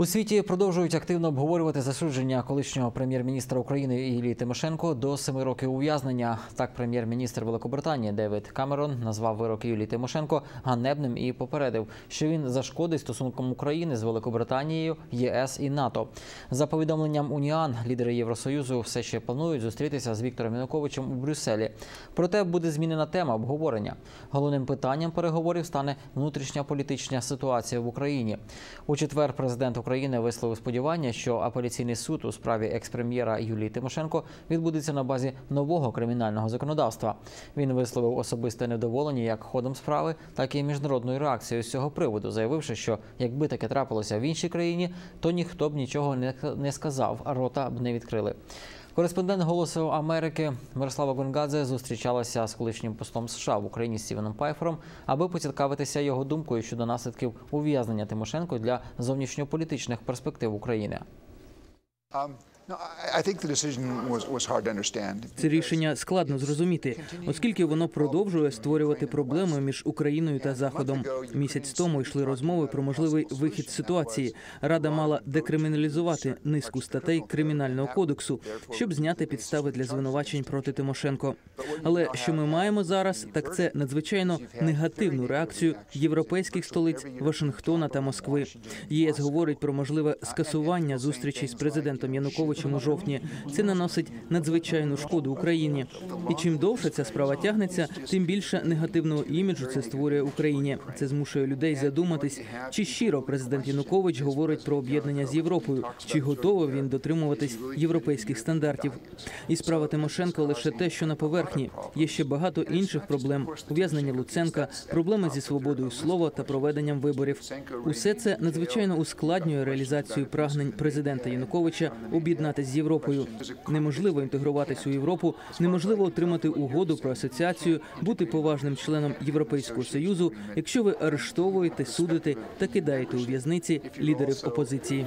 У світі продовжують активно обговорювати засудження колишнього прем'єр-міністра України Іллі Тимошенко до семи років ув'язнення. Так, прем'єр-міністр Великобританії Девід Камерон назвав вирок Юлії Тимошенко ганебним і попередив, що він зашкодить стосункам України з Великобританією, ЄС і НАТО. За повідомленням Уніан, лідери Євросоюзу все ще планують зустрітися з Віктором Януковичем у Брюсселі. Проте буде змінена тема обговорення. Головним питанням переговорів стане внутрішня політична ситуація в Україні. У четвер президент України висловив сподівання, що апеляційний суд у справі експрем'єра Юлії Тимошенко відбудеться на базі нового кримінального законодавства. Він висловив особисте невдоволення як ходом справи, так і міжнародною реакцією з цього приводу, заявивши, що якби таке трапилося в іншій країні, то ніхто б нічого не- сказав, рота б не відкрили. Кореспондент Голосу Америки Мирослава Гонгадзе зустрічалася з колишнім послом США в Україні Стівеном Пайфером, аби поцікавитися його думкою щодо наслідків ув'язнення Тимошенко для зовнішньополітичних перспектив України. Це рішення складно зрозуміти, оскільки воно продовжує створювати проблеми між Україною та Заходом. Місяць тому йшли розмови про можливий вихід з ситуації. Рада мала декриміналізувати низку статей кримінального кодексу, щоб зняти підстави для звинувачень проти Тимошенко. Але що ми маємо зараз, так це надзвичайно негативну реакцію європейських столиць Вашингтона та Москви. ЄС говорить про можливе скасування зустрічі з президентом Януковичем у жовтні. Це наносить надзвичайну шкоду Україні. І чим довше ця справа тягнеться, тим більше негативного іміджу це створює Україні. Це змушує людей задуматись, чи щиро президент Янукович говорить про об'єднання з Європою, чи готовий він дотримуватись європейських стандартів. І справа Тимошенко лише те, що на поверхні. Є ще багато інших проблем: ув'язнення Луценка, проблеми зі свободою слова та проведенням виборів. Усе це надзвичайно ускладнює реалізацію прагнень президента Януковича об'єднатися з Європою. Неможливо інтегруватись у Європу, неможливо отримати угоду про асоціацію, бути поважним членом Європейського союзу, якщо ви арештовуєте, судите та кидаєте у в'язниці лідерів опозиції.